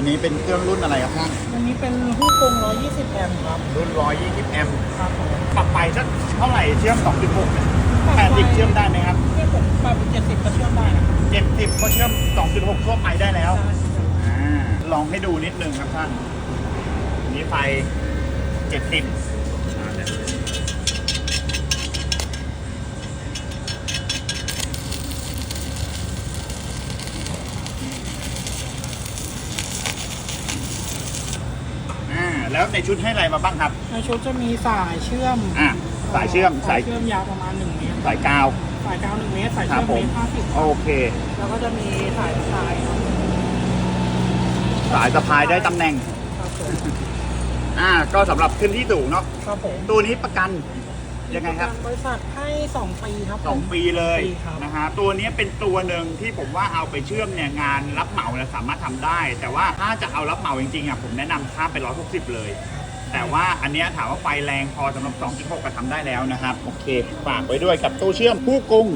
อันนี้เป็นเครื่องรุ่นอะไรครับท่านอันนี้เป็นฮู้กง120 แอมป์ครับรุ่น 120 แอมป์ครับผมปรับไปสักเท่าไหร่เชื่อม 2.6เนี่ย80 เชื่อมได้ไหมครับที่ผมปรับ70 ก็เชื่อมได้นะ70ก็เชื่อม 2.6 ทั่วไปได้แล้วได้อ่าลองให้ดูนิดนึงครับท่านอันนี้ไฟ70อ่าเดี๋ยวอ่า แล้วในชุดให้อะไรมาบ้างครับ ในชุดจะมีสายเชื่อมอะสายเชื่อมสาสายยเชื่อมยาวประมาณ1เมตรสายกาว สายกาว1เมตรสายครัเชื่บอมผม เมตรห้าสิบโอเค แล้วก็จะมีสายสายสายสะพายได้ตำแหน่ง ครับผมอ่า ก็สำหรับขึ้นที่สูงเนาะ ครับผมตัวนี้ประกัน ยังไงครับ บริษัทให้ 2 ปีครับผม สองปีเลยปีครับ นะฮะตัวนี้เป็นตัวหนึ่งที่ผมว่าเอาไปเชื่อมเนี่ยงานรับเหมาเนี่ยสามารถทำได้ แต่ว่าถ้าจะเอารับเหมาจริงๆอะผมแนะนำข้ามไป 160 เลย แต่ว่าอันเนี้ยถามว่าไฟแรงพอสำหรับ 2.6 ก็ทำได้แล้วนะครับ โอเค ฝากไว้ด้วยกับตู้เชื่อมผู้กรุง